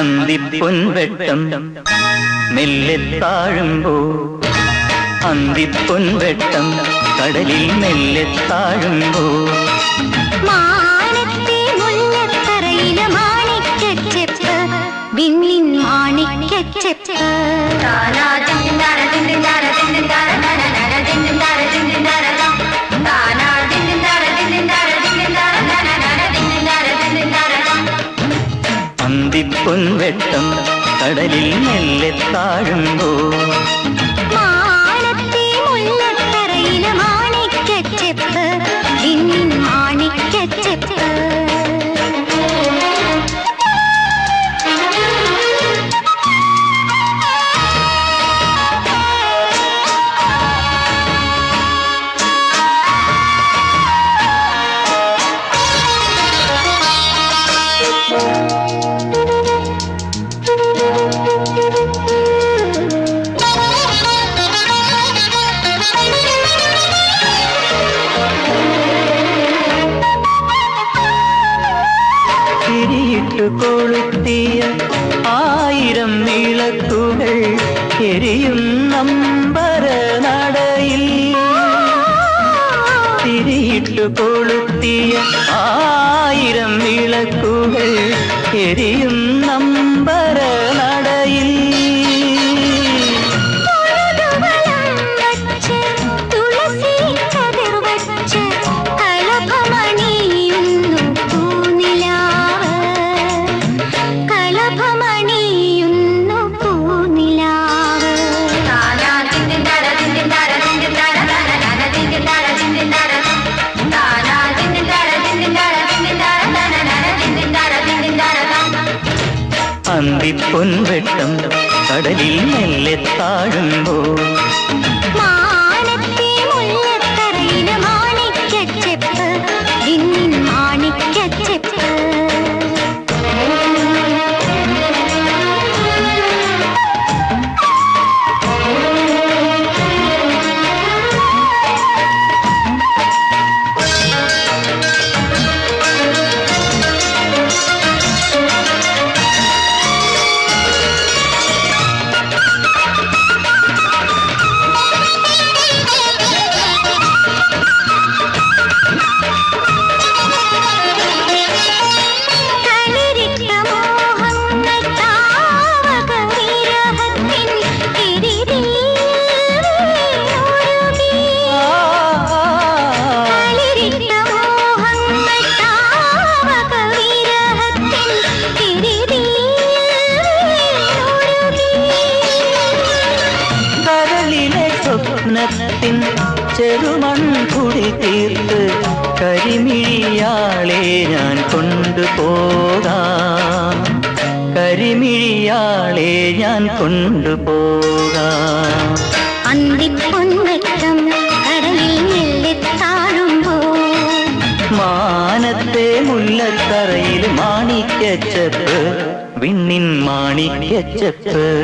അന്തിപ്പൊൻവെട്ടം മെല്ലെ താഴുമ്പോ അന്തിപ്പൊൻവെട്ടം കടലിൽ മെല്ലെ താഴുമ്പോ മാനത്തെ മുല്ലത്തറയിലെ മാണിക്കച്ചെപ്പ് വിണ്ണിൻ മാണിക്കച്ചെപ്പ്. കടലിൽ മെല്ലെ താഴുമ്പോ Thank മുല്ലത്തറയിലെ തിരിയിട്ടു കൊളുത്തിയ ആയിരം നീളത്തുകൾ എരിയും നമ്പര നടയിൽ. തിരിയിട്ടു കൊളുത്തിയ ആയിരം വിളക്കുകൾ എരിയും അന്തിപ്പൊൻവെട്ടം കടലിൽ മെല്ലെ താഴുമ്പോ സ്വപ്നത്തിൻ ചെറുമൺ കുടി തീർത്ത് കരിമിഴിയാളെ ഞാൻ കൊണ്ടുപോകാം. കരിമിഴിയാളെ ഞാൻ കൊണ്ടുപോകാം. കടലിൽ മാനത്തെ മുല്ലത്തറയിൽ മാണിക്കച്ചപ്പ് വിണ്ണിൻ മാണിക്കച്ചപ്പ്